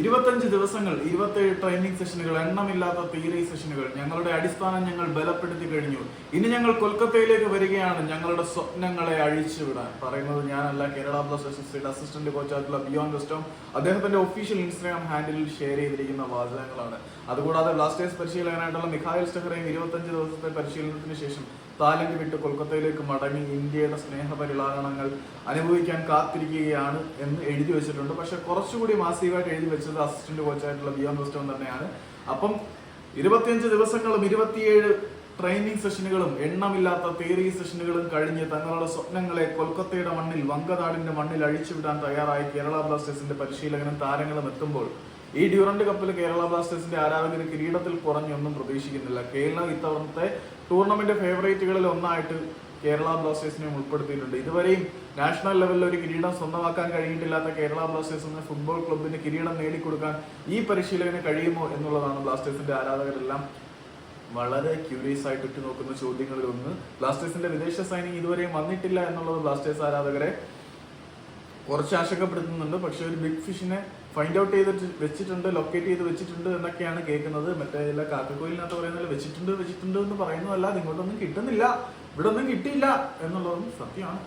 ഇരുപത്തഞ്ച് ദിവസങ്ങൾ ഇരുപത്തേഴ് ട്രെയിനിങ് സെഷനുകൾ എണ്ണമില്ലാത്ത തിയറി സെഷനുകൾ ഞങ്ങളുടെ അടിസ്ഥാനം ഞങ്ങൾ ബലപ്പെടുത്തി കഴിഞ്ഞു. ഇനി ഞങ്ങൾ കൊൽക്കത്തയിലേക്ക് വരികയാണ് ഞങ്ങളുടെ സ്വപ്നങ്ങളെ അഴിച്ചുവിടാൻ. പറയുന്നത് ഞാനല്ല കേരള ബ്ലാസ്റ്റേഴ്സിന്റെ അസിസ്റ്റന്റ് കോച്ചായിട്ടുള്ള ബിയോൺ വെസ്റ്റോം. അദ്ദേഹത്തിന്റെ ഒഫീഷ്യൽ ഇൻസ്റ്റാഗ്രാം ഹാൻഡിലിൽ ഷെയർ ചെയ്തിരിക്കുന്ന വാചകങ്ങളാണ്. അതുകൂടാതെ ബ്ലാസ്റ്റേഴ്സ് പരിശീലകനായിട്ടുള്ള മിഖായൽ സ്റ്റെഹറയും ഇരുപത്തഞ്ച് ദിവസത്തെ പരിശീലനത്തിന് ശേഷം തായ്ലൻഡ് വിട്ട് കൊൽക്കത്തയിലേക്ക് മടങ്ങി ഇന്ത്യയുടെ സ്നേഹപരിലാളനങ്ങൾ അനുഭവിക്കാൻ കാത്തിരിക്കുകയാണ് എന്ന് എഴുതി വെച്ചിട്ടുണ്ട്. പക്ഷെ കുറച്ചുകൂടി മാസീവായിട്ട് എഴുതി വെച്ചത് അസിസ്റ്റന്റ് കോച്ചായിട്ടുള്ള ബിയോൺ വെസ്റ്റോൺ തന്നെയാണ്. അപ്പം ഇരുപത്തിയഞ്ച് ദിവസങ്ങളും ഇരുപത്തിയേഴ് ട്രെയിനിങ് സെഷനുകളും എണ്ണമില്ലാത്ത തിയറി സെഷനുകളും കഴിഞ്ഞ് തങ്ങളുടെ സ്വപ്നങ്ങളെ കൊൽക്കത്തയുടെ മണ്ണിൽ വങ്കനാടിന്റെ മണ്ണിൽ അഴിച്ചുവിടാൻ തയ്യാറായി കേരള ബ്ലാസ്റ്റേഴ്സിന്റെ പരിശീലകനും താരങ്ങളും എത്തുമ്പോൾ ഈ ഡ്യൂറന്റ് കപ്പിൽ കേരള ബ്ലാസ്റ്റേഴ്സിന്റെ ആരാധകർ കിരീടത്തിൽ കുറഞ്ഞൊന്നും പ്രതീക്ഷിക്കുന്നില്ല. കേരള ഇത്തവണത്തെ ടൂർണമെന്റ് ഫേവറേറ്റുകളിൽ ഒന്നായിട്ട് കേരള ബ്ലാസ്റ്റേഴ്സിനെ ഉൾപ്പെടുത്തിയിട്ടുണ്ട്. ഇതുവരെയും നാഷണൽ ലെവലിൽ ഒരു കിരീടം സ്വന്തമാക്കാൻ കഴിഞ്ഞിട്ടില്ലാത്ത കേരള ബ്ലാസ്റ്റേഴ്സ് എന്ന ഫുട്ബോൾ ക്ലബിന് കിരീടം നേടിക്കൊടുക്കാൻ ഈ പരിശീലകന് കഴിയുമോ എന്നുള്ളതാണ് ബ്ലാസ്റ്റേഴ്സിന്റെ ആരാധകരെല്ലാം വളരെ ക്യൂരിയസ് ആയിട്ട് ഉറ്റുനോക്കുന്ന നോക്കുന്ന ചോദ്യങ്ങളിൽ ഒന്ന് ബ്ലാസ്റ്റേഴ്സിന്റെ വിദേശ സൈനിങ് ഇതുവരെയും വന്നിട്ടില്ല എന്നുള്ളത് ബ്ലാസ്റ്റേഴ്സ് ആരാധകരെ കുറച്ച് ആശങ്കപ്പെടുത്തുന്നുണ്ട്. പക്ഷെ ഒരു ബിഗ് ഫിഷിനെ ഫൈൻഡ് ഔട്ട് ചെയ്തിട്ട് വെച്ചിട്ടുണ്ട് ലൊക്കേറ്റ് ചെയ്ത് വെച്ചിട്ടുണ്ട് എന്നൊക്കെയാണ് കേൾക്കുന്നത്. മറ്റേ ഇല്ല കാക്കക്കോയിലിനകത്ത് പറയുന്നത് വെച്ചിട്ടുണ്ട് വെച്ചിട്ടുണ്ട് എന്ന് പറയുന്നതല്ല ഇങ്ങോട്ടൊന്നും കിട്ടുന്നില്ല ഇവിടെ ഒന്നും കിട്ടിയില്ല എന്നുള്ളതും സത്യമാണ്.